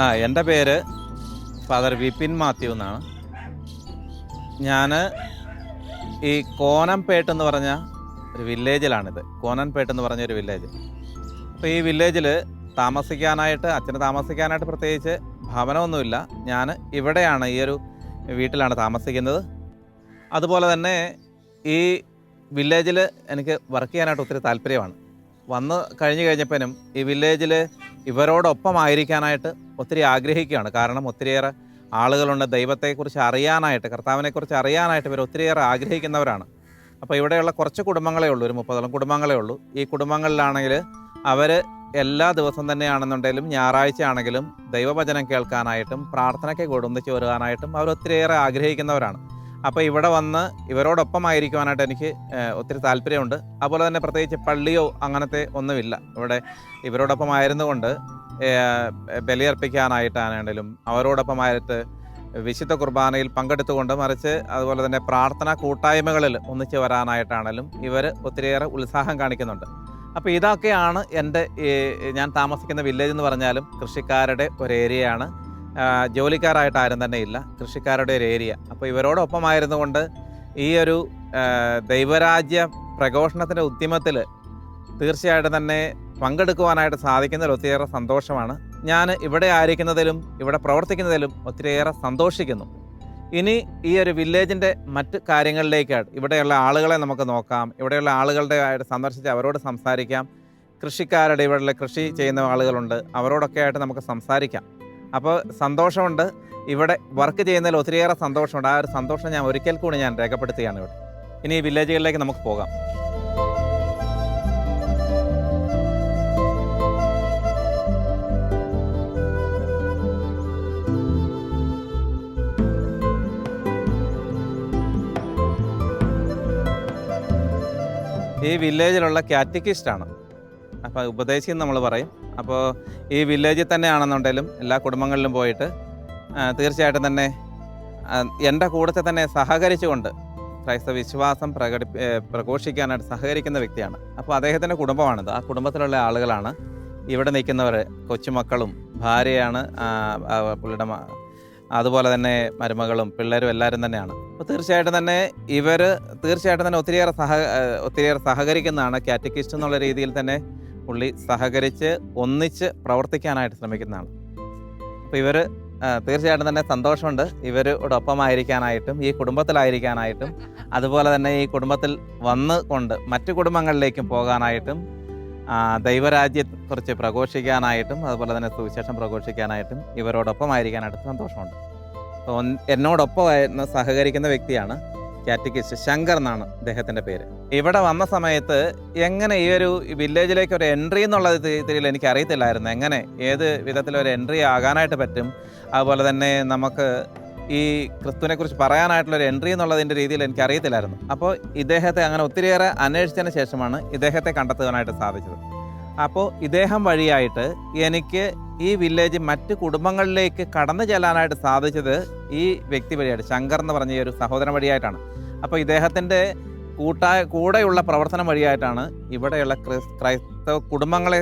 ആ എന്റെ പേര് ഫാദർ വിപിൻ മാത്യു എന്നാണ്. ഞാൻ ഈ കോനംപേട്ട് എന്ന് പറഞ്ഞ ഒരു വില്ലേജിലാണിത്. കോനൻപേട്ട് എന്ന് പറഞ്ഞ ഒരു വില്ലേജ്. അപ്പോൾ ഈ വില്ലേജിൽ താമസിക്കാനായിട്ട് അച്ഛന് താമസിക്കാനായിട്ട് പ്രത്യേകിച്ച് ഭവനമൊന്നുമില്ല. ഞാൻ ഇവിടെയാണ് ഈ ഒരു വീട്ടിലാണ് താമസിക്കുന്നത്. അതുപോലെ തന്നെ ഈ വില്ലേജിൽ എനിക്ക് വർക്ക് ചെയ്യാനായിട്ട് ഒത്തിരി താല്പര്യമാണ്. വന്ന് കഴിഞ്ഞ് കഴിഞ്ഞപ്പോഴും ഈ വില്ലേജിൽ ഇവരോടൊപ്പം ആയിരിക്കാനായിട്ട് ഒത്തിരി ആഗ്രഹിക്കുകയാണ്. കാരണം ഒത്തിരിയേറെ ആളുകളുണ്ട്. ദൈവത്തെക്കുറിച്ച് അറിയാനായിട്ട് കർത്താവിനെക്കുറിച്ച് അറിയാനായിട്ട് ഇവർ ഒത്തിരിയേറെ ആഗ്രഹിക്കുന്നവരാണ്. അപ്പോൾ ഇവിടെയുള്ള കുറച്ച് കുടുംബങ്ങളേ ഉള്ളൂ. ഒരു മുപ്പതോളം കുടുംബങ്ങളേ ഉള്ളൂ. ഈ കുടുംബങ്ങളിലാണെങ്കിൽ അവർ എല്ലാ ദിവസം തന്നെയാണെന്നുണ്ടെങ്കിലും ഞായറാഴ്ച ആണെങ്കിലും ദൈവവചനം കേൾക്കാനായിട്ടും പ്രാർത്ഥനയ്ക്ക് കൊടുന്നിച്ച് വരുവാനായിട്ടും അവർ ഒത്തിരിയേറെ ആഗ്രഹിക്കുന്നവരാണ്. അപ്പോൾ ഇവിടെ വന്ന് ഇവരോടൊപ്പം ആയിരിക്കുവാനായിട്ട് എനിക്ക് ഒത്തിരി താല്പര്യമുണ്ട്. അതുപോലെ തന്നെ പ്രത്യേകിച്ച് പള്ളിയോ അങ്ങനത്തെ ഒന്നുമില്ല. ഇവിടെ ഇവരോടൊപ്പം ആയിരുന്നുകൊണ്ട് ബലിയർപ്പിക്കാനായിട്ടാണെങ്കിലും അവരോടൊപ്പം ആയിട്ട് വിശുദ്ധ കുർബാനയിൽ പങ്കെടുത്തുകൊണ്ട് മറിച്ച് അതുപോലെ തന്നെ പ്രാർത്ഥനാ കൂട്ടായ്മകളിൽ ഒന്നിച്ച് വരാനായിട്ടാണെങ്കിലും ഇവർ ഒത്തിരിയേറെ ഉത്സാഹം കാണിക്കുന്നുണ്ട്. അപ്പോൾ ഇതൊക്കെയാണ് എന്റെ ഞാൻ താമസിക്കുന്ന വില്ലേജ് എന്ന് പറഞ്ഞാലും കൃഷിക്കാരുടെ ഒരു ഏരിയയാണ് ജോലിക്കാരായിട്ട് ആരും തന്നെ ഇല്ല. കൃഷിക്കാരുടെ ഒരു ഏരിയ. അപ്പോൾ ഇവരോടൊപ്പമായിരുന്നു കൊണ്ട് ഈ ഒരു ദൈവരാജ്യ പ്രഘോഷണത്തിന്റെ ഉദ്യമത്തിൽ തീർച്ചയായിട്ടും തന്നെ പങ്കെടുക്കുവാനായിട്ട് സാധിക്കുന്നതിൽ ഒത്തിരിയേറെ സന്തോഷമാണ്. ഞാൻ ഇവിടെ ആയിരിക്കുന്നതിലും ഇവിടെ പ്രവർത്തിക്കുന്നതിലും ഒത്തിരിയേറെ സന്തോഷിക്കുന്നു. ഇനി ഈ ഒരു വില്ലേജിന്റെ മറ്റ് കാര്യങ്ങളിലേക്കായിട്ട് ഇവിടെയുള്ള ആളുകളെ നമുക്ക് നോക്കാം. ഇവിടെയുള്ള ആളുകളുടെ ആയിട്ട് സന്ദർശിച്ച് അവരോട് സംസാരിക്കാം. കൃഷിക്കാരുടെ ഇവിടെ കൃഷി ചെയ്യുന്ന ആളുകളുണ്ട്. അവരോടൊക്കെ ആയിട്ട് നമുക്ക് സംസാരിക്കാം. അപ്പോൾ സന്തോഷമുണ്ട്. ഇവിടെ വർക്ക് ചെയ്യുന്നതിൽ ഒത്തിരിയേറെ സന്തോഷമുണ്ട്. ആ ഒരു സന്തോഷം ഞാൻ ഒരിക്കൽ കൂടി ഞാൻ രേഖപ്പെടുത്തുകയാണ് ഇവിടെ. ഇനി ഈ വില്ലേജുകളിലേക്ക് നമുക്ക് പോകാം. ഈ വില്ലേജിലുള്ള കാറ്റക്കിസ്റ്റാണ് അപ്പോൾ ഉപദേശി നമ്മൾ പറയും. അപ്പോൾ ഈ വില്ലേജിൽ തന്നെ ആണെന്നുണ്ടെങ്കിലും എല്ലാ കുടുംബങ്ങളിലും പോയിട്ട് തീർച്ചയായിട്ടും തന്നെ എന്റെ കൂടത്തെ തന്നെ സഹകരിച്ചുകൊണ്ട് ക്രൈസ്തവ വിശ്വാസം പ്രകടി പ്രഘോഷിക്കാനായിട്ട് സഹകരിക്കുന്ന വ്യക്തിയാണ്. അപ്പോൾ അദ്ദേഹത്തിന്റെ കുടുംബമാണിത്. ആ കുടുംബത്തിലുള്ള ആളുകളാണ് ഇവിടെ നിൽക്കുന്നവർ കൊച്ചുമക്കളും ഭാര്യയാണ് പുള്ളിയുടെ അതുപോലെ തന്നെ മരുമകളും പിള്ളേരും എല്ലാവരും തന്നെയാണ്. അപ്പോൾ തീർച്ചയായിട്ടും തന്നെ ഇവർ തീർച്ചയായിട്ടും തന്നെ ഒത്തിരിയേറെ സഹ ഒത്തിരിയേറെ സഹകരിക്കുന്നതാണ്. കാറ്റക്കിസ്റ്റ് എന്നുള്ള രീതിയിൽ തന്നെ പുള്ളി സഹകരിച്ച് ഒന്നിച്ച് പ്രവർത്തിക്കാനായിട്ട് ശ്രമിക്കുന്നതാണ്. അപ്പോൾ ഇവർ തീർച്ചയായിട്ടും തന്നെ സന്തോഷമുണ്ട്. ഇവരോടൊപ്പമായിരിക്കാനായിട്ടും ഈ കുടുംബത്തിലായിരിക്കാനായിട്ടും അതുപോലെ തന്നെ ഈ കുടുംബത്തിൽ വന്ന് കൊണ്ട് മറ്റു കുടുംബങ്ങളിലേക്കും പോകാനായിട്ടും ദൈവരാജ്യത്തെക്കുറിച്ച് പ്രഘോഷിക്കാനായിട്ടും അതുപോലെ തന്നെ സുവിശേഷം പ്രഘോഷിക്കാനായിട്ടും ഇവരോടൊപ്പമായിരിക്കാനായിട്ട് സന്തോഷമുണ്ട്. അപ്പോൾ എന്നോടൊപ്പം സഹകരിക്കുന്ന വ്യക്തിയാണ് കാറ്റക്കിസ്റ്റ് ശങ്കർ എന്നാണ് അദ്ദേഹത്തിന്റെ പേര്. ഇവിടെ വന്ന സമയത്ത് എങ്ങനെ ഈ ഒരു വില്ലേജിലേക്ക് ഒരു എൻട്രി എന്നുള്ള രീതിയിൽ എനിക്ക് അറിയത്തില്ലായിരുന്നു. എങ്ങനെ ഏത് വിധത്തിലൊരു എൻട്രി ആകാനായിട്ട് പറ്റും? അതുപോലെ തന്നെ നമുക്ക് ഈ ക്രിസ്തുവിനെ കുറിച്ച് പറയാനായിട്ടുള്ള ഒരു എൻട്രി എന്നുള്ളതിന്റെ രീതിയിൽ എനിക്ക് അറിയത്തില്ലായിരുന്നു. അപ്പോൾ ഇദ്ദേഹത്തെ അങ്ങനെ ഒത്തിരിയേറെ അന്വേഷിച്ചതിന് ശേഷമാണ് ഇദ്ദേഹത്തെ കണ്ടെത്തുവാനായിട്ട് സാധിച്ചത്. അപ്പോൾ ഇദ്ദേഹം വഴിയായിട്ട് എനിക്ക് ഈ വില്ലേജ് മറ്റ് കുടുംബങ്ങളിലേക്ക് കടന്നു ചെല്ലാനായിട്ട് സാധിച്ചത് ഈ വ്യക്തി വഴിയായിട്ട് ശങ്കർ എന്ന് പറഞ്ഞ ഒരു സഹോദരൻ വഴിയായിട്ടാണ്. അപ്പോൾ ഇദ്ദേഹത്തിന്റെ കൂട്ടായ കൂടെയുള്ള പ്രവർത്തനം വഴിയായിട്ടാണ് ഇവിടെയുള്ള ക്രിസ് ക്രൈസ്തവ കുടുംബങ്ങളെ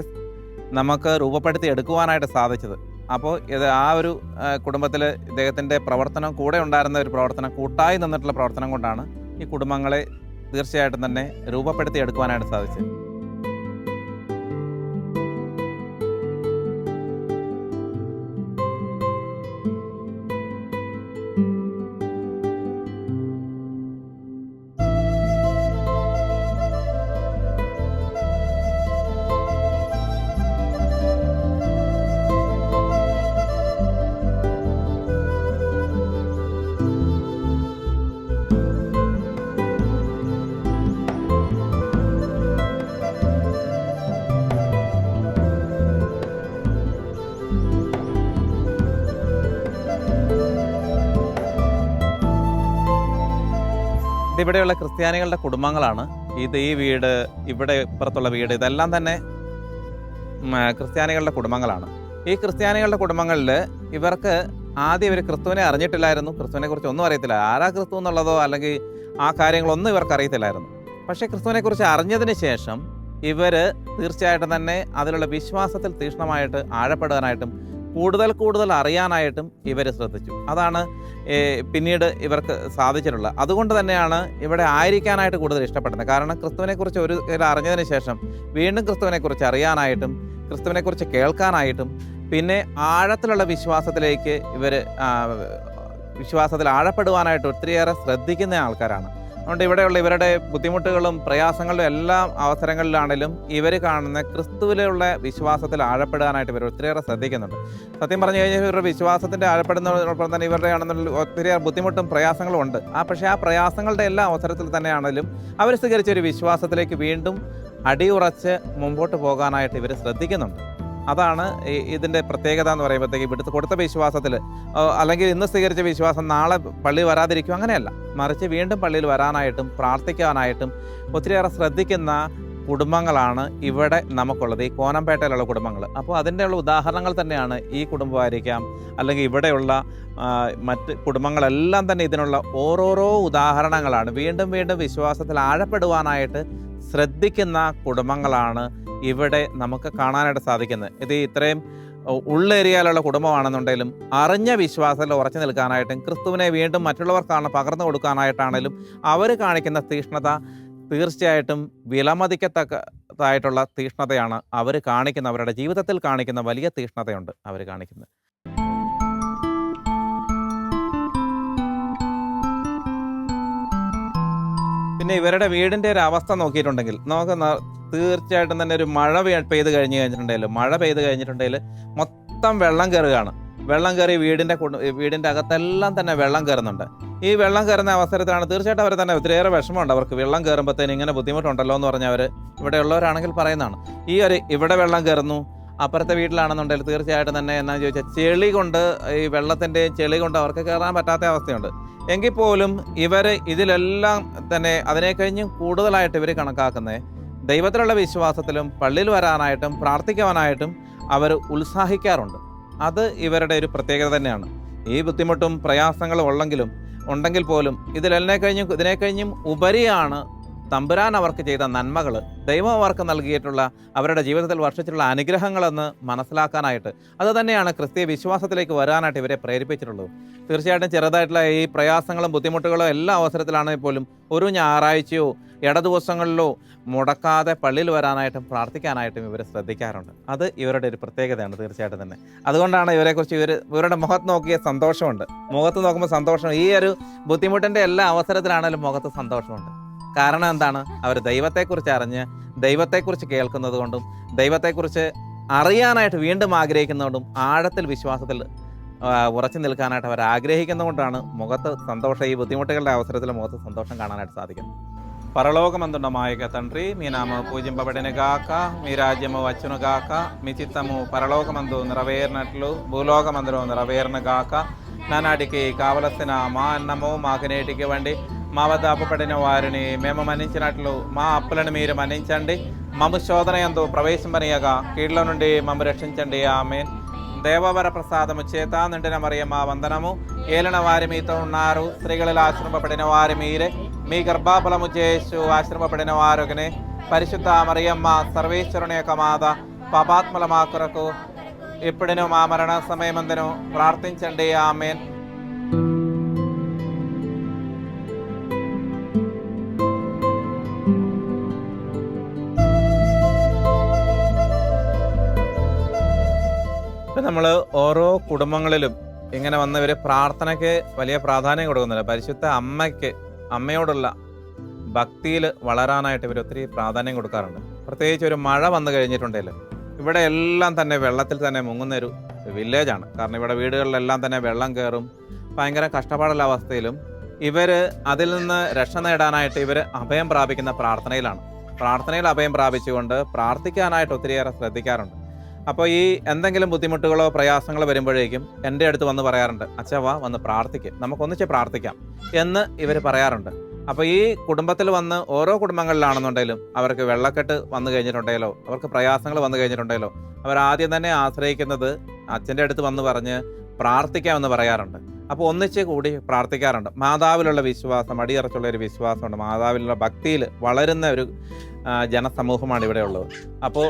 നമുക്ക് രൂപപ്പെടുത്തി എടുക്കുവാനായിട്ട് സാധിച്ചത്. അപ്പോൾ ഇത് ആ ഒരു കുടുംബത്തിൽ ഇദ്ദേഹത്തിന്റെ പ്രവർത്തനം കൂടെ ഉണ്ടായിരുന്ന ഒരു പ്രവർത്തനം കൂട്ടായി നിന്നിട്ടുള്ള പ്രവർത്തനം കൊണ്ടാണ് ഈ കുടുംബങ്ങളെ തീർച്ചയായിട്ടും തന്നെ രൂപപ്പെടുത്തി എടുക്കുവാനായിട്ട് സാധിച്ചത്. ഇതിവിടെയുള്ള ക്രിസ്ത്യാനികളുടെ കുടുംബങ്ങളാണ്. ഇത് ഈ വീട് ഇവിടെ ഇപ്പുറത്തുള്ള വീട് ഇതെല്ലാം തന്നെ ക്രിസ്ത്യാനികളുടെ കുടുംബങ്ങളാണ്. ഈ ക്രിസ്ത്യാനികളുടെ കുടുംബങ്ങളിൽ ഇവർക്ക് ആദ്യം ഇവർ ക്രിസ്തുവിനെ അറിഞ്ഞിട്ടില്ലായിരുന്നു. ക്രിസ്തുവിനെ കുറിച്ച് ഒന്നും അറിയത്തില്ല. ആരാ ക്രിസ്തു എന്നുള്ളതോ അല്ലെങ്കിൽ ആ കാര്യങ്ങളൊന്നും ഇവർക്ക് അറിയത്തില്ലായിരുന്നു. പക്ഷേ ക്രിസ്തുവിനെ കുറിച്ച് അറിഞ്ഞതിന് ശേഷം ഇവർ തീർച്ചയായിട്ടും തന്നെ അതിലുള്ള വിശ്വാസത്തിൽ തീക്ഷ്ണമായിട്ട് ആഴപ്പെടുവാനായിട്ടും കൂടുതൽ കൂടുതൽ അറിയാനായിട്ടും ഇവർ ശ്രദ്ധിച്ചു. അതാണ് പിന്നീട് ഇവർക്ക് സാധിച്ചിട്ടുള്ളത്. അതുകൊണ്ട് തന്നെയാണ് ഇവിടെ ആയിരിക്കാനായിട്ട് കൂടുതൽ ഇഷ്ടപ്പെടുന്നത്. കാരണം ക്രിസ്തുവിനെക്കുറിച്ച് ഒരു അറിഞ്ഞതിന് ശേഷം വീണ്ടും ക്രിസ്തുവിനെക്കുറിച്ച് അറിയാനായിട്ടും ക്രിസ്തുവിനെക്കുറിച്ച് കേൾക്കാനായിട്ടും പിന്നെ ആഴത്തിലുള്ള വിശ്വാസത്തിലേക്ക് ഇവർ വിശ്വാസത്തിൽ ആഴപ്പെടുവാനായിട്ട് ഒത്തിരിയേറെ ശ്രദ്ധിക്കുന്ന ആൾക്കാരാണ്. അതുകൊണ്ട് ഇവിടെയുള്ള ഇവരുടെ ബുദ്ധിമുട്ടുകളും പ്രയാസങ്ങളും എല്ലാ അവസരങ്ങളിലാണെങ്കിലും ഇവർ കാണുന്ന ക്രിസ്തുവിലുള്ള വിശ്വാസത്തിൽ ആഴപ്പെടാനായിട്ട് ഇവർ ഒത്തിരിയേറെ ശ്രദ്ധിക്കുന്നുണ്ട്. സത്യം പറഞ്ഞു കഴിഞ്ഞാൽ ഇവരുടെ വിശ്വാസത്തിന്റെ ആഴപ്പെടുന്നതോടൊപ്പം തന്നെ ഇവരുടെ ആണെന്നുള്ള ഒത്തിരിയേറെ ബുദ്ധിമുട്ടും പ്രയാസങ്ങളും ഉണ്ട്. ആ പക്ഷേ ആ പ്രയാസങ്ങളുടെ എല്ലാ അവസരത്തിൽ തന്നെയാണെങ്കിലും അവർ സ്വീകരിച്ച ഒരു വിശ്വാസത്തിലേക്ക് വീണ്ടും അടിയുറച്ച് മുമ്പോട്ട് പോകാനായിട്ട് ഇവർ ശ്രദ്ധിക്കുന്നുണ്ട്. അതാണ് ഇതിന്റെ പ്രത്യേകത എന്ന് പറയുമ്പോഴത്തേക്ക് ഇവിടുത്തെ കൊടുത്ത വിശ്വാസത്തിൽ അല്ലെങ്കിൽ ഇന്ന് സ്വീകരിച്ച വിശ്വാസം നാളെ പള്ളി വരാതിരിക്കും അങ്ങനെയല്ല. മറിച്ച് വീണ്ടും പള്ളിയിൽ വരാനായിട്ടും പ്രാർത്ഥിക്കാനായിട്ടും ഒത്തിരിയേറെ ശ്രദ്ധിക്കുന്ന കുടുംബങ്ങളാണ് ഇവിടെ നമുക്കുള്ളത് ഈ കോനംപേട്ടയിലുള്ള കുടുംബങ്ങൾ. അപ്പോൾ അതിന്റെ ഉള്ള ഉദാഹരണങ്ങൾ തന്നെയാണ് ഈ കുടുംബമായിരിക്കാം അല്ലെങ്കിൽ ഇവിടെയുള്ള മറ്റ് കുടുംബങ്ങളെല്ലാം തന്നെ ഇതിനുള്ള ഓരോരോ ഉദാഹരണങ്ങളാണ്. വീണ്ടും വീണ്ടും വിശ്വാസത്തിൽ ആഴപ്പെടുവാനായിട്ട് ശ്രദ്ധിക്കുന്ന കുടുംബങ്ങളാണ് ഇവിടെ നമുക്ക് കാണാനായിട്ട് സാധിക്കുന്നത്. ഇത് ഇത്രയും ഉള്ളേരിയയിലുള്ള കുടുംബമാണെന്നുണ്ടെങ്കിലും അറിഞ്ഞ വിശ്വാസത്തിൽ ഉറച്ചു നിൽക്കാനായിട്ടും ക്രിസ്തുവിനെ വീണ്ടും മറ്റുള്ളവർക്കാണ് പകർന്നു കൊടുക്കാനായിട്ടാണെങ്കിലും അവർ കാണിക്കുന്ന തീഷ്ണത തീർച്ചയായിട്ടും വിലമതിക്കത്തക്കതായിട്ടുള്ള തീഷ്ണതയാണ് അവർ കാണിക്കുന്ന അവരുടെ ജീവിതത്തിൽ കാണിക്കുന്ന വലിയ തീഷ്ണതയുണ്ട് അവർ കാണിക്കുന്നത്. പിന്നെ ഇവരുടെ വീടിന്റെ ഒരു അവസ്ഥ നോക്കിയിട്ടുണ്ടെങ്കിൽ നമുക്ക് തീർച്ചയായിട്ടും തന്നെ ഒരു മഴ പെയ്തു കഴിഞ്ഞ് കഴിഞ്ഞിട്ടുണ്ടെങ്കിൽ മഴ പെയ്ത് കഴിഞ്ഞിട്ടുണ്ടെങ്കിൽ മൊത്തം വെള്ളം കയറുകയാണ് വെള്ളം കയറി വീടിന്റെ വീടിന്റെ അകത്തെല്ലാം തന്നെ വെള്ളം കയറുന്നുണ്ട് ഈ വെള്ളം കയറുന്ന അവസരത്തിലാണ് തീർച്ചയായിട്ടും അവർ തന്നെ ഒത്തിരിയേറെ വിഷമമുണ്ട്. അവർക്ക് വെള്ളം കയറുമ്പോഴത്തേന് ഇങ്ങനെ ബുദ്ധിമുട്ടുണ്ടല്ലോ എന്ന് പറഞ്ഞ് അവർ ഇവിടെ ഉള്ളവരാണെങ്കിൽ പറയുന്നതാണ്. ഈ ഒരു ഇവിടെ വെള്ളം കയറുന്നു അപ്പുറത്തെ വീട്ടിലാണെന്നുണ്ടെങ്കിൽ തീർച്ചയായിട്ടും തന്നെ എന്നാന്ന് ചോദിച്ചാൽ ചെളി കൊണ്ട് ഈ വെള്ളത്തിന്റെയും ചെളി കൊണ്ട് അവർക്ക് കയറാൻ പറ്റാത്ത അവസ്ഥയുണ്ട്. എങ്കിൽ പോലും ഇവർ ഇതിലെല്ലാം തന്നെ അതിനെ കഴിഞ്ഞും കൂടുതലായിട്ട് ഇവർ കണക്കാക്കുന്നത് ദൈവത്തിലുള്ള വിശ്വാസത്തിലും പള്ളിയിൽ വരാനായിട്ടും പ്രാർത്ഥിക്കുവാനായിട്ടും അവർ ഉത്സാഹിക്കാറുണ്ട്. അത് ഇവരുടെ ഒരു പ്രത്യേകത തന്നെയാണ്. ഈ ബുദ്ധിമുട്ടും പ്രയാസങ്ങളും ഉള്ളെങ്കിലും ഉണ്ടെങ്കിൽ പോലും ഇതിലെല്ലാം കഴിഞ്ഞും ഇതിനെ കഴിഞ്ഞും ഉപരിയാണ് തമ്പുരാൻ അവർക്ക് ചെയ്ത നന്മകൾ ദൈവം അവർക്ക് നൽകിയിട്ടുള്ള അവരുടെ ജീവിതത്തിൽ വർഷിച്ചിട്ടുള്ള അനുഗ്രഹങ്ങളെന്ന് മനസ്സിലാക്കാനായിട്ട് അത് തന്നെയാണ് ക്രിസ്തീയ വിശ്വാസത്തിലേക്ക് വരാനായിട്ട് ഇവരെ പ്രേരിപ്പിച്ചിട്ടുള്ളത്. തീർച്ചയായിട്ടും ചെറുതായിട്ടുള്ള ഈ പ്രയാസങ്ങളും ബുദ്ധിമുട്ടുകളും എല്ലാ അവസരത്തിലാണെങ്കിൽ പോലും ഒരു ഞായറാഴ്ചയോ ഇട ദിവസങ്ങളിലോ മുടക്കാതെ പള്ളിയിൽ വരാനായിട്ടും പ്രാർത്ഥിക്കാനായിട്ടും ഇവർ ശ്രദ്ധിക്കാറുണ്ട്. അത് ഇവരുടെ ഒരു പ്രത്യേകതയാണ് തീർച്ചയായിട്ടും തന്നെ. അതുകൊണ്ടാണ് ഇവരെക്കുറിച്ച് ഇവർ ഇവരുടെ മുഖത്ത് നോക്കിയ സന്തോഷമുണ്ട്. മുഖത്ത് നോക്കുമ്പോൾ സന്തോഷം ഈ ഒരു ബുദ്ധിമുട്ടിന്റെ എല്ലാ അവസരത്തിലാണെങ്കിലും മുഖത്ത് സന്തോഷമുണ്ട്. കാരണം എന്താണ് അവർ ദൈവത്തെക്കുറിച്ച് അറിഞ്ഞ് ദൈവത്തെക്കുറിച്ച് കേൾക്കുന്നത് കൊണ്ടും ദൈവത്തെക്കുറിച്ച് അറിയാനായിട്ട് വീണ്ടും ആഗ്രഹിക്കുന്നതുകൊണ്ടും ആഴത്തിൽ വിശ്വാസത്തിൽ ആ, ഉറച്ചു നിൽക്കാനായിട്ട് അവർ ആഗ്രഹിക്കുന്നതുകൊണ്ടാണ് മുഖത്ത് സന്തോഷം ഈ ബുദ്ധിമുട്ടുകളുടെ അവസരത്തിൽ മുഖത്ത് സന്തോഷം കാണാനായിട്ട് സാധിക്കുന്നത് పరలోకమందున్నమాయక తండ్రి మీ నామ పూజింపబడిన గాక మీ రాజ్యము వచ్చును గాక మీ చిత్తము పరలోకమందు నెరవేరినట్లు భూలోకమందులో నెరవేరిన గాక నానాటికి కావలసిన మా అన్నము మాకు నేటికి ఇవ్వండి మా వద్ద అప్పపడిన వారిని మేము మన్నించినట్లు మా అప్పులను మీరు మన్నించండి. మమ్మ శోధన ఎందు ప్రవేశమనియగా కీడ్ల నుండి మమ్మ రక్షించండి. ఆమె దేవవర ప్రసాదము చేత నిండిన మరియు మా వందనము. ఏలిన వారి మీతో ఉన్నారు. స్త్రీలలో ఆశ్రమపడిన వారి మీరే. మీ గర్భాఫలము చేసు ఆశ్రమపడిన వారుగానే. పరిశుద్ధ మరియమ్మ సర్వేశ్వరుని యొక్క మాత పాపాత్మల మాకురకు ఇప్పుడు మా మరణ సమయమందును ప్రార్థించండి. ఆమెన్. നമ്മൾ ഓരോ കുടുംബങ്ങളിലും ഇങ്ങനെ വന്നവർ പ്രാർത്ഥനയ്ക്ക് വലിയ പ്രാധാന്യം കൊടുക്കുന്നില്ല. പരിശുദ്ധ അമ്മയ്ക്ക് അമ്മയോടുള്ള ഭക്തിയിൽ വളരാനായിട്ട് ഇവർ ഒത്തിരി പ്രാധാന്യം കൊടുക്കാറുണ്ട്. പ്രത്യേകിച്ച് ഒരു മഴ വന്നു കഴിഞ്ഞിട്ടുണ്ടെങ്കിൽ ഇവിടെ എല്ലാം തന്നെ വെള്ളത്തിൽ തന്നെ മുങ്ങുന്ന ഒരു വില്ലേജാണ് കാരണം ഇവിടെ വീടുകളിലെല്ലാം തന്നെ വെള്ളം കയറും. ഭയങ്കര കഷ്ടപ്പാടുള്ള അവസ്ഥയിലും ഇവർ അതിൽ നിന്ന് രക്ഷ നേടാനായിട്ട് ഇവർ അഭയം പ്രാപിക്കുന്ന പ്രാർത്ഥനയിലാണ്. പ്രാർത്ഥനയിൽ അഭയം പ്രാപിച്ചുകൊണ്ട് പ്രാർത്ഥിക്കാനായിട്ട് ഒത്തിരിയേറെ ശ്രദ്ധിക്കാറുണ്ട്. അപ്പോൾ ഈ എന്തെങ്കിലും ബുദ്ധിമുട്ടുകളോ പ്രയാസങ്ങളോ വരുമ്പോഴേക്കും എന്റെ അടുത്ത് വന്ന് പറയാറുണ്ട് അച്ഛാ വാ വന്ന് പ്രാർത്ഥിക്കും. നമുക്കൊന്നിച്ച് പ്രാർത്ഥിക്കാം എന്ന് ഇവർ പറയാറുണ്ട്. അപ്പോൾ ഈ കുടുംബത്തിൽ വന്ന് ഓരോ കുടുംബങ്ങളിലാണെന്നുണ്ടെങ്കിലും അവർക്ക് വെള്ളക്കെട്ട് വന്നു കഴിഞ്ഞിട്ടുണ്ടെങ്കിലോ അവർക്ക് പ്രയാസങ്ങൾ വന്നു കഴിഞ്ഞിട്ടുണ്ടെങ്കിലോ അവർ ആദ്യം തന്നെ ആശ്രയിക്കുന്നത് അച്ഛന്റെ അടുത്ത് വന്ന് പറഞ്ഞ് പ്രാർത്ഥിക്കാമെന്ന് പറയാറുണ്ട്. അപ്പോൾ ഒന്നിച്ച് കൂടി പ്രാർത്ഥിക്കാറുണ്ട്. മാതാവിലുള്ള വിശ്വാസം അടിയറച്ചുള്ള ഒരു വിശ്വാസമുണ്ട്. മാതാവിലുള്ള ഭക്തിയിൽ വളരുന്ന ഒരു ജനസമൂഹമാണ് ഇവിടെ ഉള്ളത്. അപ്പോൾ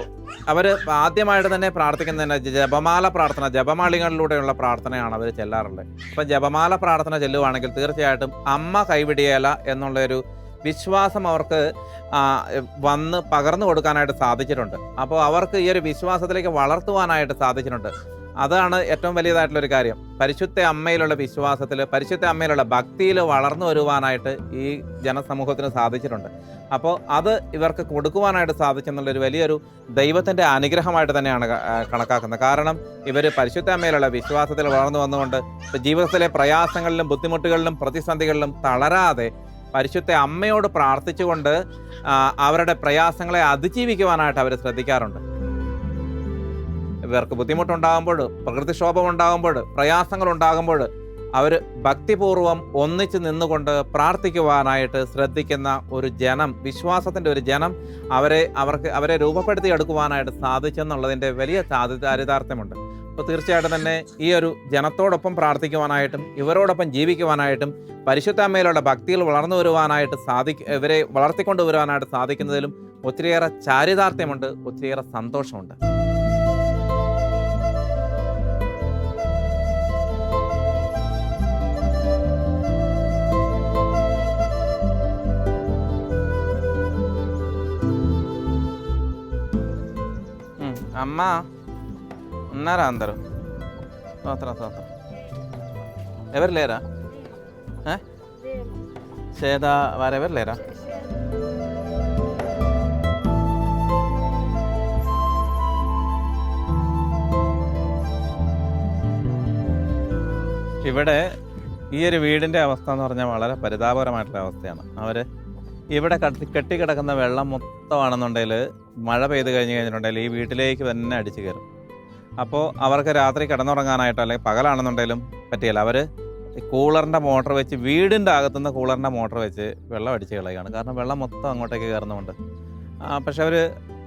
അവർ ആദ്യമായിട്ട് തന്നെ പ്രാർത്ഥിക്കുന്നത് തന്നെ ജപമാല പ്രാർത്ഥന ജപമാളികളിലൂടെയുള്ള പ്രാർത്ഥനയാണ് അവർ ചെല്ലാറുള്ളത് അപ്പം ജപമാല പ്രാർത്ഥന ചെല്ലുവാണെങ്കിൽ തീർച്ചയായിട്ടും അമ്മ കൈവിടിയേല എന്നുള്ളൊരു വിശ്വാസം അവർക്ക് വന്ന് പകർന്നു കൊടുക്കാനായിട്ട് സാധിച്ചിട്ടുണ്ട്. അപ്പോൾ അവർക്ക് ഈ ഒരു വിശ്വാസത്തിലേക്ക് വളർത്തുവാനായിട്ട് സാധിച്ചിട്ടുണ്ട്. അതാണ് ഏറ്റവും വലിയതായിട്ടുള്ള ഒരു കാര്യം. പരിശുദ്ധ അമ്മയിലുള്ള വിശ്വാസത്തിൽ പരിശുദ്ധ അമ്മയിലുള്ള ഭക്തിയിൽ വളർന്നു വരുവാനായിട്ട് ഈ ജനസമൂഹത്തിന് സാധിച്ചിട്ടുണ്ട്. അപ്പോൾ അത് ഇവർക്ക് കൊടുക്കുവാനായിട്ട് സാധിച്ചെന്നുള്ളൊരു വലിയൊരു ദൈവത്തിന്റെ അനുഗ്രഹമായിട്ട് തന്നെയാണ് കണക്കാക്കുന്നത്. കാരണം ഇവർ പരിശുദ്ധ അമ്മയിലുള്ള വിശ്വാസത്തിൽ വളർന്നു വന്നുകൊണ്ട് ജീവിതത്തിലെ പ്രയാസങ്ങളിലും ബുദ്ധിമുട്ടുകളിലും പ്രതിസന്ധികളിലും തളരാതെ പരിശുദ്ധ അമ്മയോട് പ്രാർത്ഥിച്ചുകൊണ്ട് അവരുടെ പ്രയാസങ്ങളെ അതിജീവിക്കുവാനായിട്ട് അവർ ശ്രദ്ധിക്കാറുണ്ട്. ഇവർക്ക് ബുദ്ധിമുട്ടുണ്ടാകുമ്പോൾ പ്രകൃതിക്ഷോഭം ഉണ്ടാകുമ്പോൾ പ്രയാസങ്ങൾ ഉണ്ടാകുമ്പോൾ അവർ ഭക്തിപൂർവം ഒന്നിച്ച് നിന്നുകൊണ്ട് പ്രാർത്ഥിക്കുവാനായിട്ട് ശ്രദ്ധിക്കുന്ന ഒരു ജനം വിശ്വാസത്തിന്റെ ഒരു ജനം അവരെ അവർക്ക് അവരെ രൂപപ്പെടുത്തി എടുക്കുവാനായിട്ട് സാധിച്ചെന്നുള്ളതിന്റെ വലിയ ചാരി- ചാരിതാർത്ഥ്യമുണ്ട്. അപ്പോൾ തീർച്ചയായിട്ടും തന്നെ ഈ ഒരു ജനത്തോടൊപ്പം പ്രാർത്ഥിക്കുവാനായിട്ടും ഇവരോടൊപ്പം ജീവിക്കുവാനായിട്ടും പരിശുദ്ധ അമ്മയിലുള്ള ഭക്തിയിൽ വളർന്നു വരുവാനായിട്ട് സാധിക്ക ഇവരെ വളർത്തിക്കൊണ്ടുവരുവാനായിട്ട് സാധിക്കുന്നതിലും ഒത്തിരിയേറെ ചാരിതാർത്ഥ്യമുണ്ട് ഒത്തിരിയേറെ സന്തോഷമുണ്ട്. అమ్మా ఉన్నారా అందరూ స్తోత్రం స్తోత్రం ఎవరు లేరా ఏ? సేద వారెవరు లేరా ഇവിടെ ഈ ഒരു വീടിൻ്റെ അവസ്ഥ എന്ന് പറഞ്ഞാൽ വളരെ പരിതാപകരമായിട്ടുള്ള അവസ്ഥയാണ് അവർ ഇവിടെ കട്ടി കെട്ടിക്കിടക്കുന്ന വെള്ളം മൊത്തമാണെന്നുണ്ടെങ്കിൽ മഴ പെയ്ത് കഴിഞ്ഞ് കഴിഞ്ഞിട്ടുണ്ടെങ്കിൽ ഈ വീട്ടിലേക്ക് തന്നെ അടിച്ചു കയറും. അപ്പോൾ അവർക്ക് രാത്രി കിടന്നുറങ്ങാനായിട്ടോ അല്ലെങ്കിൽ പകലാണെന്നുണ്ടെങ്കിലും പറ്റിയല്ല. അവർ കൂളറിന്റെ മോട്ടർ വെച്ച് വീടിന്റെ അകത്തുനിന്ന് കൂളറിന്റെ മോട്ടർ വെച്ച് വെള്ളം അടിച്ച് കളയുകയാണ്. കാരണം വെള്ളം മൊത്തം അങ്ങോട്ടേക്ക് കയറുന്നുണ്ട്. പക്ഷെ അവർ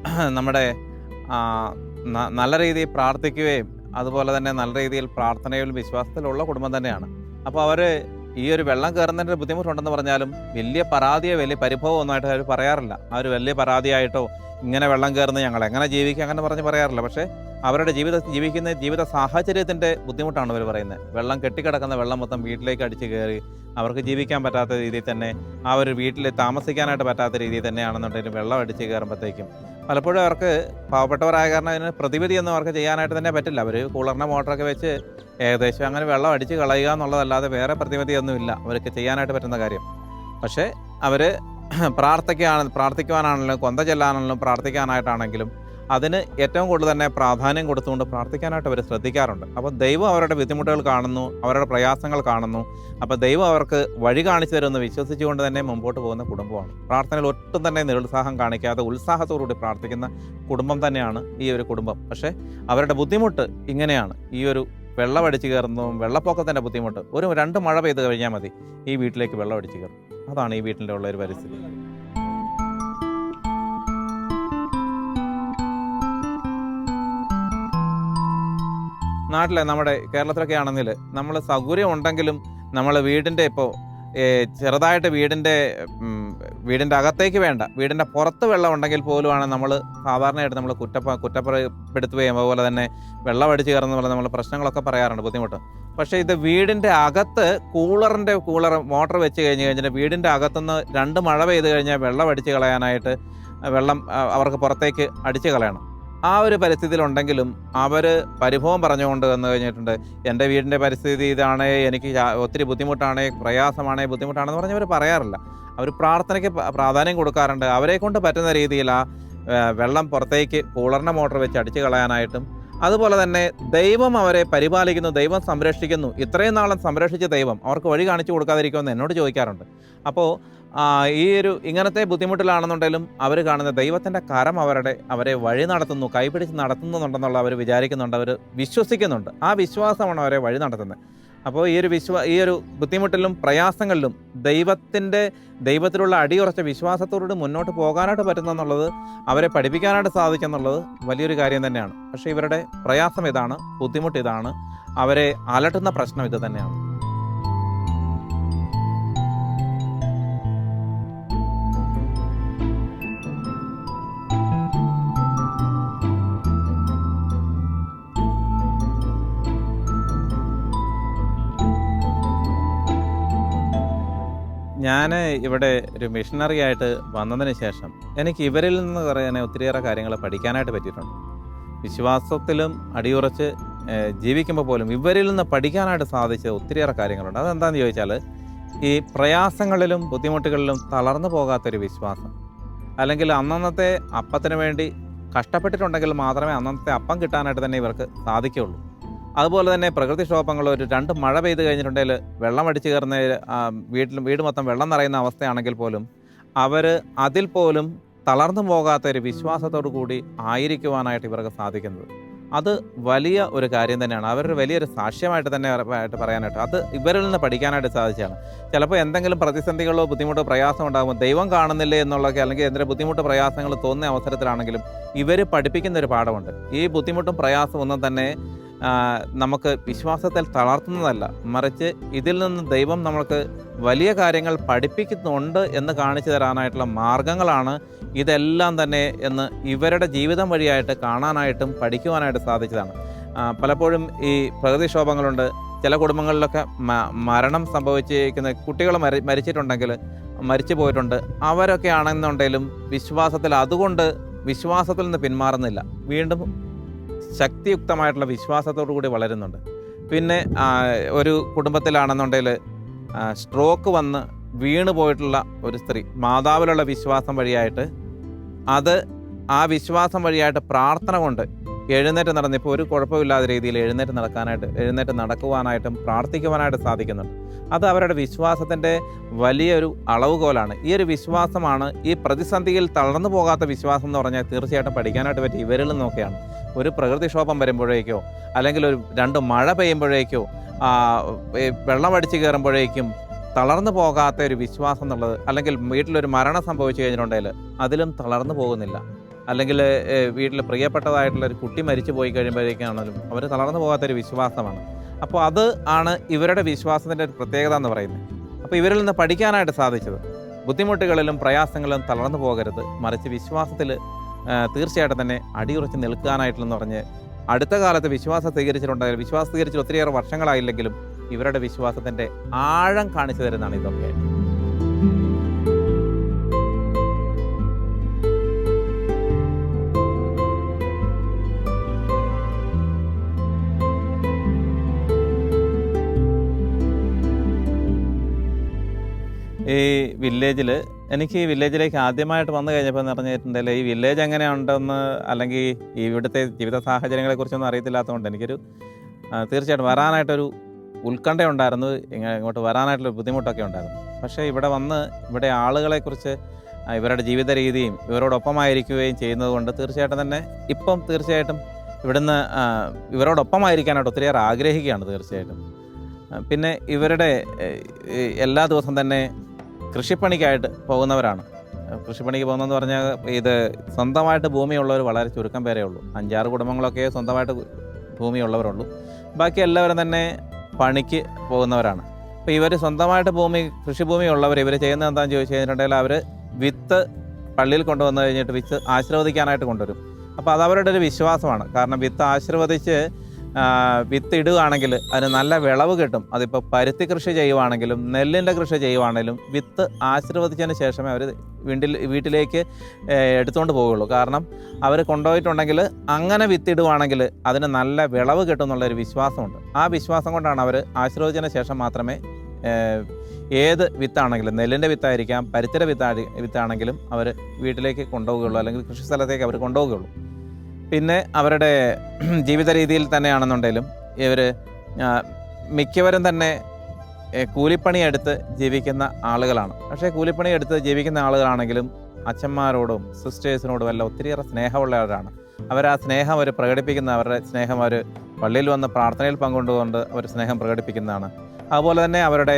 നമ്മുടെ നല്ല രീതിയിൽ പ്രാർത്ഥിക്കുകയും അതുപോലെ തന്നെ നല്ല രീതിയിൽ പ്രാർത്ഥനയിലും വിശ്വാസത്തിലുള്ള കുടുംബം തന്നെയാണ്. അപ്പോൾ അവർ ഈ ഒരു വെള്ളം കയറുന്നതിന്റെ ബുദ്ധിമുട്ടുണ്ടെന്ന് പറഞ്ഞാലും വലിയ പരാതിയോ വലിയ പരിഭവം ഒന്നായിട്ട് അവർ പറയാറില്ല. ഒരു വലിയ പരാതിയായിട്ടോ ഇങ്ങനെ വെള്ളം കയറുന്ന ഞങ്ങൾ എങ്ങനെ ജീവിക്കുക അങ്ങനെ പറഞ്ഞ് പറയാറില്ല. പക്ഷേ അവരുടെ ജീവിത ജീവിക്കുന്ന ജീവിത സാഹചര്യത്തിന്റെ ബുദ്ധിമുട്ടാണ് അവർ പറയുന്നത്. വെള്ളം കെട്ടിക്കിടക്കുന്ന വെള്ളം മൊത്തം വീട്ടിലേക്ക് അടിച്ച് കയറി അവർക്ക് ജീവിക്കാൻ പറ്റാത്ത രീതിയിൽ തന്നെ ആ ഒരു വീട്ടിൽ താമസിക്കാനായിട്ട് പറ്റാത്ത രീതിയിൽ തന്നെയാണെന്നുണ്ടെങ്കിലും വെള്ളം അടിച്ച് കയറുമ്പോഴത്തേക്കും പലപ്പോഴും അവർക്ക് പാവപ്പെട്ടവരായ കാരണം അതിന് പ്രതിവിധിയൊന്നും അവർക്ക് ചെയ്യാനായിട്ട് തന്നെ പറ്റില്ല. അവർ കൂളറിന്റെ മോട്ടറൊക്കെ വെച്ച് ഏകദേശം അങ്ങനെ വെള്ളം അടിച്ച് കളയുക എന്നുള്ളതല്ലാതെ വേറെ പ്രതിവിധിയൊന്നുമില്ല അവർക്ക് ചെയ്യാനായിട്ട് പറ്റുന്ന കാര്യം. പക്ഷേ അവർ പ്രാർത്ഥിക്കുകയാണ് പ്രാർത്ഥിക്കുവാനാണെങ്കിലും കൊന്ത ചെല്ലാനാണെങ്കിലും പ്രാർത്ഥിക്കാനായിട്ടാണെങ്കിലും അതിന് ഏറ്റവും കൂടുതൽ തന്നെ പ്രാധാന്യം കൊടുത്തുകൊണ്ട് പ്രാർത്ഥിക്കാനായിട്ട് അവർ ശ്രദ്ധിക്കാറുണ്ട്. അപ്പോൾ ദൈവം അവരുടെ ബുദ്ധിമുട്ടുകൾ കാണുന്നു അവരുടെ പ്രയാസങ്ങൾ കാണുന്നു. അപ്പോൾ ദൈവം അവർക്ക് വഴി കാണിച്ചു തരുമെന്ന് വിശ്വസിച്ചുകൊണ്ട് തന്നെ മുമ്പോട്ട് പോകുന്ന കുടുംബമാണ്. പ്രാർത്ഥനയിൽ ഒട്ടും തന്നെ നിരുത്സാഹം കാണിക്കാതെ ഉത്സാഹത്തോടുകൂടി പ്രാർത്ഥിക്കുന്ന കുടുംബം തന്നെയാണ് ഈ ഒരു കുടുംബം. പക്ഷേ അവരുടെ ബുദ്ധിമുട്ട് ഇങ്ങനെയാണ്. ഈ ഒരു വെള്ളം അടിച്ച് കയറുന്നതും വെള്ളപ്പൊക്കത്തിന്റെ ബുദ്ധിമുട്ട് ഒരു രണ്ട് മഴ പെയ്ത് കഴിഞ്ഞാൽ മതി ഈ വീട്ടിലേക്ക് വെള്ളം അടിച്ച് കയറും. അതാണ് ഈ വീട്ടിന്റെ ഉള്ള ഒരു പരിസ്ഥിതി. നാട്ടിലെ നമ്മുടെ കേരളത്തിലൊക്കെ ആണെങ്കിൽ നമ്മൾ സൗകര്യം ഉണ്ടെങ്കിലും നമ്മൾ വീടിന്റെ ഇപ്പോൾ ചെറുതായിട്ട് വീടിന്റെ വീടിന്റെ അകത്തേക്ക് വേണ്ട വീടിന്റെ പുറത്ത് വെള്ളം ഉണ്ടെങ്കിൽ പോലുമാണ് നമ്മൾ സാധാരണയായിട്ട് നമ്മൾ കുറ്റപ്പ കുറ്റപ്പെടുത്തുകയും അതുപോലെ തന്നെ വെള്ളം അടിച്ചു കയറുന്ന പോലെ നമ്മൾ പ്രശ്നങ്ങളൊക്കെ പറയാറുണ്ട് ബുദ്ധിമുട്ട്. പക്ഷേ ഇത് വീടിന്റെ അകത്ത് കൂളറിന്റെ കൂളർ മോട്ടർ വെച്ച് കഴിഞ്ഞ് കഴിഞ്ഞാൽ വീടിന്റെ അകത്തുനിന്ന് രണ്ട് മഴ പെയ്ത് കഴിഞ്ഞാൽ വെള്ളം അടിച്ച് കളയാനായിട്ട് വെള്ളം അവർക്ക് പുറത്തേക്ക് അടിച്ച് കളയണം. ആ ഒരു പരിസ്ഥിതിയിലുണ്ടെങ്കിലും അവർ പരിഭവം പറഞ്ഞുകൊണ്ട് വന്നു കഴിഞ്ഞിട്ടുണ്ട്. എന്റെ വീടിന്റെ പരിസ്ഥിതി ഇതാണ് എനിക്ക് ഒത്തിരി ബുദ്ധിമുട്ടാണ് പ്രയാസമാണ് ബുദ്ധിമുട്ടാണെന്ന് പറഞ്ഞ് അവർ പറയാറില്ല. അവർ പ്രാർത്ഥനയ്ക്ക് പ്രാധാന്യം കൊടുക്കാറുണ്ട്. അവരെ കൊണ്ട് പറ്റുന്ന രീതിയിൽ ആ വെള്ളം പുറത്തേക്ക് കൂളറിന്റെ മോട്ടർ വെച്ച് അടിച്ചു കളയാനായിട്ടും അതുപോലെ തന്നെ ദൈവം അവരെ പരിപാലിക്കുന്നു ദൈവം സംരക്ഷിക്കുന്നു. ഇത്രയും നാളും സംരക്ഷിച്ച ദൈവം അവർക്ക് വഴി കാണിച്ചു കൊടുക്കാതിരിക്കുമെന്ന് എന്നോട് ചോദിക്കാറുണ്ട്. അപ്പോൾ ഈ ഒരു ഇങ്ങനത്തെ ബുദ്ധിമുട്ടിലാണെന്നുണ്ടെങ്കിലും അവർ കാണുന്ന ദൈവത്തിന്റെ കരം അവരുടെ അവരെ വഴി നടത്തുന്നു കൈപിടിച്ച് നടത്തുന്നുണ്ടെന്നുള്ള അവർ വിചാരിക്കുന്നുണ്ട് അവർ വിശ്വസിക്കുന്നുണ്ട്. ആ വിശ്വാസമാണ് അവരെ വഴി നടത്തുന്നത്. അപ്പോൾ ഈ ഒരു വിശ്വാ ഈ ഒരു ബുദ്ധിമുട്ടിലും പ്രയാസങ്ങളിലും ദൈവത്തിന്റെ ദൈവത്തിലുള്ള അടിയുറച്ച വിശ്വാസത്തോട് മുന്നോട്ട് പോകാനായിട്ട് പറ്റുന്നെന്നുള്ളത് അവരെ പഠിപ്പിക്കാനായിട്ട് സാധിക്കുന്നുള്ളത് വലിയൊരു കാര്യം തന്നെയാണ്. പക്ഷേ ഇവരുടെ പ്രയാസം ഇതാണ് ബുദ്ധിമുട്ട് ഇതാണ് അവരെ അലട്ടുന്ന പ്രശ്നം ഇത് തന്നെയാണ്. ഞാൻ ഇവിടെ ഒരു മിഷണറി ആയിട്ട് വന്നതിന് ശേഷം എനിക്ക് ഇവരിൽ നിന്ന് പറയാൻ ഒത്തിരിയേറെ കാര്യങ്ങൾ പഠിക്കാനായിട്ട് പറ്റിയിട്ടുണ്ട്. വിശ്വാസത്തിലും അടിയുറച്ച് ജീവിക്കുമ്പോൾ പോലും ഇവരിൽ നിന്ന് പഠിക്കാനായിട്ട് സാധിച്ച ഒത്തിരിയേറെ കാര്യങ്ങളുണ്ട്. അതെന്താണെന്ന് ചോദിച്ചാൽ ഈ പ്രയാസങ്ങളിലും ബുദ്ധിമുട്ടുകളിലും തളർന്നു പോകാത്തൊരു വിശ്വാസം. അല്ലെങ്കിൽ അന്നന്നത്തെ അപ്പത്തിന് വേണ്ടി കഷ്ടപ്പെട്ടിട്ടുണ്ടെങ്കിൽ മാത്രമേ അന്നത്തെ അപ്പം കിട്ടാനായിട്ട് തന്നെ ഇവർക്ക് സാധിക്കുകയുള്ളൂ. അതുപോലെ തന്നെ പ്രകൃതിക്ഷോഭങ്ങൾ ഒരു രണ്ട് മഴ പെയ്ത് കഴിഞ്ഞിട്ടുണ്ടെങ്കിൽ വെള്ളം അടിച്ചു കയറുന്ന വീട്ടിൽ വീട് മൊത്തം വെള്ളം നിറയുന്ന അവസ്ഥയാണെങ്കിൽ പോലും അവർ അതിൽ പോലും തളർന്നു പോകാത്ത ഒരു വിശ്വാസത്തോടു കൂടി ആയിരിക്കുവാനായിട്ട് ഇവർക്ക് സാധിക്കുന്നത്. അത് വലിയ ഒരു കാര്യം തന്നെയാണ്. അവരൊരു വലിയൊരു സാക്ഷ്യമായിട്ട് തന്നെ ആയിട്ട് പറയാനായിട്ട് അത് ഇവരിൽ നിന്ന് പഠിക്കാനായിട്ട് സാധിച്ചതാണ്. ചിലപ്പോൾ എന്തെങ്കിലും പ്രതിസന്ധികളോ ബുദ്ധിമുട്ടോ പ്രയാസം ഉണ്ടാകുമ്പോൾ ദൈവം കാണുന്നില്ലേ എന്നുള്ളതൊക്കെ അല്ലെങ്കിൽ എന്തെങ്കിലും ബുദ്ധിമുട്ട് പ്രയാസങ്ങൾ തോന്നുന്ന അവസരത്തിലാണെങ്കിലും ഇവർ പഠിപ്പിക്കുന്ന ഒരു പാഠമുണ്ട്. ഈ ബുദ്ധിമുട്ടും പ്രയാസവും ഒന്നും തന്നെ നമുക്ക് വിശ്വാസത്തിൽ തളർത്തുന്നതല്ല. മറിച്ച് ഇതിൽ നിന്ന് ദൈവം നമ്മൾക്ക് വലിയ കാര്യങ്ങൾ പഠിപ്പിക്കുന്നുണ്ട് എന്ന് കാണിച്ചു തരാനായിട്ടുള്ള മാർഗങ്ങളാണ് ഇതെല്ലാം തന്നെ എന്ന് ഇവരുടെ ജീവിതം വഴിയായിട്ട് കാണാനായിട്ടും പഠിക്കുവാനായിട്ട് സാധിച്ചതാണ്. പലപ്പോഴും ഈ പ്രകൃതിക്ഷോഭങ്ങളുണ്ട്. ചില കുടുംബങ്ങളിലൊക്കെ മരണം സംഭവിച്ചിരിക്കുന്ന കുട്ടികൾ മരി മരിച്ചിട്ടുണ്ടെങ്കിൽ മരിച്ചു പോയിട്ടുണ്ട്. അവരൊക്കെ ആണെന്നുണ്ടെങ്കിലും വിശ്വാസത്തിൽ അതുകൊണ്ട് വിശ്വാസത്തിൽ നിന്ന് പിന്മാറുന്നില്ല. വീണ്ടും ശക്തിയുക്തമായിട്ടുള്ള വിശ്വാസത്തോടു കൂടി വളരുന്നുണ്ട്. പിന്നെ ഒരു കുടുംബത്തിലാണെന്നുണ്ടെങ്കിൽ സ്ട്രോക്ക് വന്ന് വീണ് പോയിട്ടുള്ള ഒരു സ്ത്രീ മാതാവിലുള്ള വിശ്വാസം വഴിയായിട്ട് അത് ആ വിശ്വാസം വഴിയായിട്ട് പ്രാർത്ഥന കൊണ്ട് എഴുന്നേറ്റ് നടന്ന് ഇപ്പോൾ ഒരു കുഴപ്പമില്ലാത്ത രീതിയിൽ എഴുന്നേറ്റ് നടക്കാനായിട്ട് എഴുന്നേറ്റ് നടക്കുവാനായിട്ടും പ്രാർത്ഥിക്കുവാനായിട്ട് സാധിക്കുന്നുണ്ട്. അത് അവരുടെ വിശ്വാസത്തിന്റെ വലിയൊരു അളവുകോലാണ്. ഈ ഒരു വിശ്വാസമാണ് ഈ പ്രതിസന്ധിയിൽ തളർന്നു പോകാത്ത വിശ്വാസം എന്ന് പറഞ്ഞാൽ തീർച്ചയായിട്ടും പഠിക്കാനായിട്ട് പറ്റി ഇവരിൽ നിന്നൊക്കെയാണ് ഒരു പ്രകൃതിക്ഷോഭം വരുമ്പോഴേക്കോ അല്ലെങ്കിൽ ഒരു രണ്ട് മഴ പെയ്യുമ്പോഴേക്കോ വെള്ളം കയറുമ്പോഴേക്കും തളർന്നു പോകാത്ത ഒരു വിശ്വാസം എന്നുള്ളത് അല്ലെങ്കിൽ വീട്ടിലൊരു മരണം സംഭവിച്ചു കഴിഞ്ഞിട്ടുണ്ടെങ്കിൽ അതിലും തളർന്നു പോകുന്നില്ല. അല്ലെങ്കിൽ വീട്ടിൽ പ്രിയപ്പെട്ടതായിട്ടുള്ള ഒരു കുട്ടി മരിച്ചു പോയി കഴിയുമ്പോഴേക്കാണെങ്കിലും അവർ തളർന്നു പോകാത്തൊരു വിശ്വാസമാണ്. അപ്പോൾ അത് ആണ് ഇവരുടെ വിശ്വാസത്തിന്റെ ഒരു പ്രത്യേകത എന്ന് പറയുന്നത്. അപ്പോൾ ഇവരിൽ നിന്ന് പഠിക്കാനായിട്ട് സാധിച്ചത്. ബുദ്ധിമുട്ടുകളിലും പ്രയാസങ്ങളിലും തളർന്നു പോകരുത്. മറിച്ച് വിശ്വാസത്തിൽ തീർച്ചയായിട്ടും തന്നെ അടിയുറച്ച് നിൽക്കാനായിട്ടെന്ന് പറഞ്ഞ് അടുത്ത കാലത്ത് വിശ്വാസം സ്വീകരിച്ചിട്ടുണ്ടെങ്കിൽ വിശ്വാസം സ്വീകരിച്ചിട്ട് ഒത്തിരിയേറെ വർഷങ്ങളായില്ലെങ്കിലും ഇവരുടെ വിശ്വാസത്തിന്റെ ആഴം കാണിച്ചു തരുന്നതാണ് ഇതൊക്കെ. ഈ വില്ലേജിൽ എനിക്ക് ഈ വില്ലേജിലേക്ക് ആദ്യമായിട്ട് വന്നു കഴിഞ്ഞപ്പോൾ എന്ന് പറഞ്ഞിട്ടുണ്ടെങ്കിൽ ഈ വില്ലേജ് എങ്ങനെയുണ്ടെന്ന് അല്ലെങ്കിൽ ഇവിടുത്തെ ജീവിത സാഹചര്യങ്ങളെക്കുറിച്ചൊന്നും അറിയത്തില്ലാത്തതുകൊണ്ട് എനിക്കൊരു തീർച്ചയായിട്ടും വരാനായിട്ടൊരു ഉത്കണ്ഠ ഉണ്ടായിരുന്നു. ഇങ്ങ- ഇങ്ങോട്ട് വരാനായിട്ടുള്ള ബുദ്ധിമുട്ടൊക്കെ ഉണ്ടായിരുന്നു. പക്ഷേ ഇവിടെ വന്ന് ഇവിടെ ആളുകളെക്കുറിച്ച് ഇവരുടെ ജീവിത രീതിയും ഇവരോടൊപ്പമായിരിക്കുകയും ചെയ്യുന്നത് കൊണ്ട് തീർച്ചയായിട്ടും തന്നെ ഇപ്പം തീർച്ചയായിട്ടും ഇവിടുന്ന് ഇവരോടൊപ്പമായിരിക്കാനായിട്ട് ഒത്തിരിയേറെ ആഗ്രഹിക്കുകയാണ് തീർച്ചയായിട്ടും. പിന്നെ ഇവരുടെ എല്ലാ ദിവസം തന്നെ കൃഷിപ്പണിക്കായിട്ട് പോകുന്നവരാണ്. കൃഷിപ്പണിക്ക് പോകുന്നതെന്ന് പറഞ്ഞാൽ ഇത് സ്വന്തമായിട്ട് ഭൂമിയുള്ളവർ വളരെ ചുരുക്കം പേരേ ഉള്ളൂ. അഞ്ചാറ് കുടുംബങ്ങളൊക്കെ സ്വന്തമായിട്ട് ഭൂമിയുള്ളവരുള്ളൂ. ബാക്കി എല്ലാവരും തന്നെ പണിക്ക് പോകുന്നവരാണ്. അപ്പോൾ ഇവർ സ്വന്തമായിട്ട് ഭൂമി കൃഷിഭൂമി ഉള്ളവർ ഇവർ ചെയ്യുന്നത് എന്താണെന്ന് ചോദിച്ചു കഴിഞ്ഞിട്ടുണ്ടെങ്കിൽ അവർ വിത്ത് പള്ളിയിൽ കൊണ്ടുവന്ന് കഴിഞ്ഞിട്ട് വിത്ത് ആശീർവദിക്കാനായിട്ട് കൊണ്ടുവരും. അപ്പോൾ അത് അവരുടെ ഒരു വിശ്വാസമാണ്. കാരണം വിത്ത് ആശീർവദിച്ച് വിത്ത് ഇടുകയാണെങ്കിൽ അതിന് നല്ല വിളവ് കിട്ടും. അതിപ്പോൾ പരുത്തി കൃഷി ചെയ്യുവാണെങ്കിലും നെല്ലിന്റെ കൃഷി ചെയ്യുവാണെങ്കിലും വിത്ത് ആശീർവദിച്ചതിന് ശേഷമേ അവർ വീട്ടിൽ വീട്ടിലേക്ക് എടുത്തുകൊണ്ട് പോവുകയുള്ളൂ. കാരണം അവർ കൊണ്ടുപോയിട്ടുണ്ടെങ്കിൽ അങ്ങനെ വിത്തിടുവാണെങ്കിൽ അതിന് നല്ല വിളവ് കിട്ടും എന്നുള്ളൊരു വിശ്വാസമുണ്ട്. ആ വിശ്വാസം കൊണ്ടാണ് അവർ ആശീർവദിച്ചതിന് ശേഷം മാത്രമേ ഏത് വിത്താണെങ്കിലും നെല്ലിന്റെ വിത്തായിരിക്കാം പരുത്തിയുടെ വിത്താ വിത്താണെങ്കിലും അവർ വീട്ടിലേക്ക് കൊണ്ടുപോവുകയുള്ളൂ. അല്ലെങ്കിൽ കൃഷി സ്ഥലത്തേക്ക് അവർ കൊണ്ടുപോവുകയുള്ളൂ. പിന്നെ അവരുടെ ജീവിത രീതിയിൽ തന്നെയാണെന്നുണ്ടെങ്കിലും ഇവർ മിക്കവരും തന്നെ കൂലിപ്പണിയെടുത്ത് ജീവിക്കുന്ന ആളുകളാണ്. പക്ഷേ കൂലിപ്പണിയെടുത്ത് ജീവിക്കുന്ന ആളുകളാണെങ്കിലും അച്ഛന്മാരോടും സിസ്റ്റേഴ്സിനോടും എല്ലാം ഒത്തിരിയേറെ സ്നേഹമുള്ളവരാണ്. അവർ ആ സ്നേഹം അവർ പ്രകടിപ്പിക്കുന്ന അവരുടെ സ്നേഹം അവർ പള്ളിയിൽ വന്ന് പ്രാർത്ഥനയിൽ പങ്കുകൊണ്ടുകൊണ്ട് അവർ സ്നേഹം പ്രകടിപ്പിക്കുന്നതാണ്. അതുപോലെ തന്നെ അവരുടെ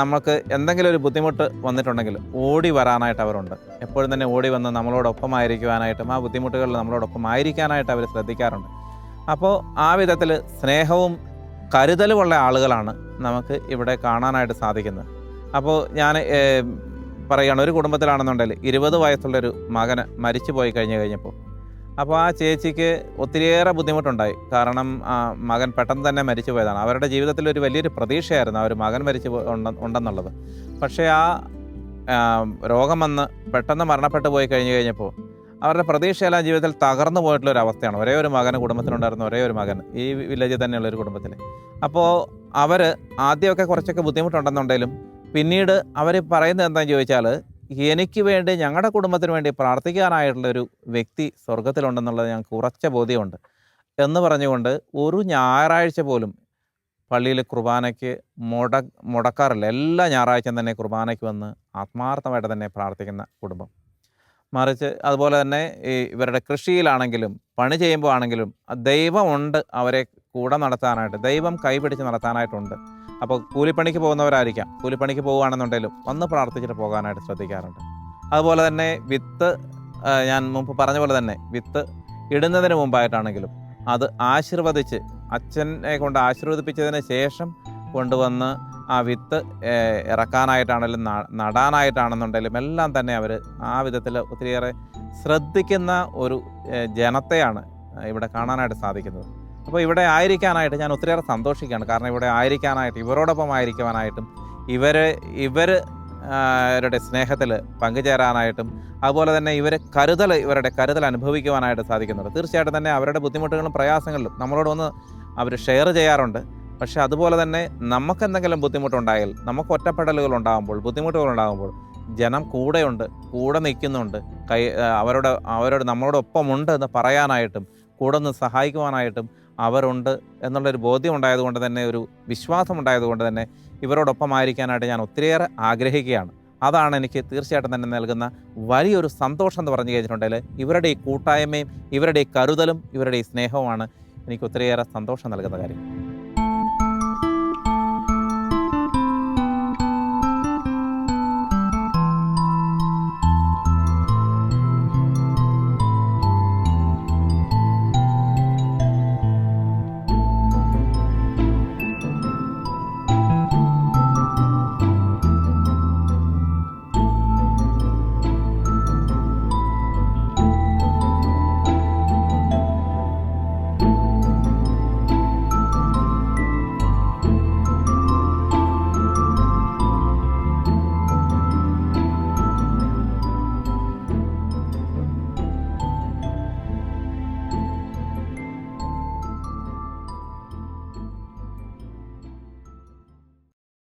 നമുക്ക് എന്തെങ്കിലും ഒരു ബുദ്ധിമുട്ട് വന്നിട്ടുണ്ടെങ്കിൽ ഓടി വരാനായിട്ട് അവരുണ്ട്. എപ്പോഴും തന്നെ ഓടി വന്ന് നമ്മളോടൊപ്പം ആയിരിക്കുവാനായിട്ടും ആ ബുദ്ധിമുട്ടുകളിൽ നമ്മളോടൊപ്പം ആയിരിക്കാനായിട്ട് അവർ ശ്രദ്ധിക്കാറുണ്ട്. അപ്പോൾ ആ വിധത്തിൽ സ്നേഹവും കരുതലുമുള്ള ആളുകളാണ് നമുക്ക് ഇവിടെ കാണാനായിട്ട് സാധിക്കുന്നത്. അപ്പോൾ ഞാൻ പറയുകയാണ് ഒരു കുടുംബത്തിലാണെന്നുണ്ടെങ്കിൽ ഇരുപത് വയസ്സുള്ളൊരു മകന് മരിച്ചു പോയി കഴിഞ്ഞ് കഴിഞ്ഞപ്പോൾ അപ്പോൾ ആ ചേച്ചിക്ക് ഒത്തിരിയേറെ ബുദ്ധിമുട്ടുണ്ടായി. കാരണം ആ, മകൻ പെട്ടെന്ന് തന്നെ മരിച്ചു പോയതാണ്. അവരുടെ ജീവിതത്തിൽ ഒരു വലിയൊരു പ്രതീക്ഷയായിരുന്നു ആ ഒരു മകൻ മരിച്ചു ഉണ്ടെന്നുള്ളത്. പക്ഷേ ആ രോഗം വന്ന് പെട്ടെന്ന് മരണപ്പെട്ടു പോയി കഴിഞ്ഞു കഴിഞ്ഞപ്പോൾ അവരുടെ പ്രതീക്ഷയെല്ലാം ജീവിതത്തിൽ തകർന്നു പോയിട്ടുള്ള ഒരു അവസ്ഥയാണ്. ഒരേ ഒരു മകൻ കുടുംബത്തിലുണ്ടായിരുന്ന ഒരേ ഒരു മകൻ ഈ വില്ലേജിൽ തന്നെയുള്ള ഒരു കുടുംബത്തിൽ. അപ്പോൾ അവർ ആദ്യമൊക്കെ കുറച്ചൊക്കെ ബുദ്ധിമുട്ടുണ്ടെന്നുണ്ടെങ്കിലും പിന്നീട് അവർ പറയുന്നത് എന്താണെന്ന് ചോദിച്ചാൽ എനിക്ക് വേണ്ടി ഞങ്ങളുടെ കുടുംബത്തിന് വേണ്ടി പ്രാർത്ഥിക്കാനായിട്ടുള്ള ഒരു വ്യക്തി സ്വർഗത്തിലുണ്ടെന്നുള്ളത് ഞങ്ങൾക്ക് ഉറച്ച ബോധ്യമുണ്ട്. എന്ന് പറഞ്ഞുകൊണ്ട് ഒരു ഞായറാഴ്ച പോലും പള്ളിയിൽ കുർബാനയ്ക്ക് മുട മുടക്കാറില്ല. എല്ലാ ഞായറാഴ്ചയും തന്നെ കുർബാനയ്ക്ക് വന്ന് ആത്മാർത്ഥമായിട്ട് തന്നെ പ്രാർത്ഥിക്കുന്ന കുടുംബം. മറിച്ച് അതുപോലെ തന്നെ ഈ ഇവരുടെ കൃഷിയിലാണെങ്കിലും പണി ചെയ്യുമ്പോൾ ആണെങ്കിലും ദൈവമുണ്ട് അവരെ കൂടെ നടത്താനായിട്ട് ദൈവം കൈപിടിച്ച് നടത്താനായിട്ടുണ്ട്. അപ്പോൾ കൂലിപ്പണിക്ക് പോകുന്നവരായിരിക്കാം. കൂലിപ്പണിക്ക് പോകുകയാണെന്നുണ്ടെങ്കിലും വന്ന് പ്രാർത്ഥിച്ചിട്ട് പോകാനായിട്ട് ശ്രദ്ധിക്കാറുണ്ട്. അതുപോലെ തന്നെ വിത്ത് ഞാൻ മുമ്പ് പറഞ്ഞ പോലെ തന്നെ വിത്ത് ഇടുന്നതിന് മുമ്പായിട്ടാണെങ്കിലും അത് ആശീർവദിച്ച് അച്ഛനെ കൊണ്ട് ആശീർവദിപ്പിച്ചതിന് ശേഷം കൊണ്ടുവന്ന് ആ വിത്ത് ഇറക്കാനായിട്ടാണെങ്കിലും നടാനായിട്ടാണെന്നുണ്ടെങ്കിലും എല്ലാം തന്നെ അവർ ആ വിധത്തിൽ ഒത്തിരിയേറെ ശ്രദ്ധിക്കുന്ന ഒരു ജനത്തെയാണ് ഇവിടെ കാണാനായിട്ട് സാധിക്കുന്നത്. അപ്പോൾ ഇവിടെ ആയിരിക്കാനായിട്ട് ഞാൻ ഒത്തിരിയേറെ സന്തോഷിക്കുകയാണ്. കാരണം ഇവിടെ ആയിരിക്കാനായിട്ട് ഇവരോടൊപ്പം ആയിരിക്കുവാനായിട്ടും ഇവർ ഇവർ ഇവരുടെ സ്നേഹത്തിൽ പങ്കുചേരാനായിട്ടും അതുപോലെ തന്നെ ഇവരെ കരുതൽ ഇവരുടെ കരുതൽ അനുഭവിക്കുവാനായിട്ട് സാധിക്കുന്നുണ്ട്. തീർച്ചയായിട്ടും തന്നെ അവരുടെ ബുദ്ധിമുട്ടുകളും പ്രയാസങ്ങളിലും നമ്മളോട് വന്ന് അവർ ഷെയർ ചെയ്യാറുണ്ട്. പക്ഷേ അതുപോലെ തന്നെ നമുക്ക് എന്തെങ്കിലും ബുദ്ധിമുട്ടുണ്ടായാൽ നമുക്ക് ഒറ്റപ്പെടലുകൾ ഉണ്ടാകുമ്പോൾ ബുദ്ധിമുട്ടുകൾ ഉണ്ടാകുമ്പോൾ ജനം കൂടെയുണ്ട് കൂടെ നിൽക്കുന്നുണ്ട്. കൈ അവരോട് അവരോട് നമ്മളോടൊപ്പമുണ്ട് എന്ന് പറയാനായിട്ടും കൂടെ നിന്ന് സഹായിക്കുവാനായിട്ടും അവരുണ്ട് എന്നുള്ളൊരു ബോധ്യം ഉണ്ടായതുകൊണ്ട് തന്നെ ഒരു വിശ്വാസം ഉണ്ടായതുകൊണ്ട് തന്നെ ഇവരോടൊപ്പം ആയിരിക്കാനായിട്ട് ഞാൻ ഒത്തിരിയേറെ ആഗ്രഹിക്കുകയാണ്. അതാണ് എനിക്ക് തീർച്ചയായിട്ടും തന്നെ നൽകുന്ന വലിയൊരു സന്തോഷം എന്ന് പറഞ്ഞു കഴിഞ്ഞിട്ടുണ്ടെങ്കിൽ ഇവരുടെ ഈ കൂട്ടായ്മയും ഇവരുടെ ഈ കരുതലും ഇവരുടെ ഈ സ്നേഹവുമാണ് എനിക്ക് ഒത്തിരിയേറെ സന്തോഷം നൽകുന്ന കാര്യം.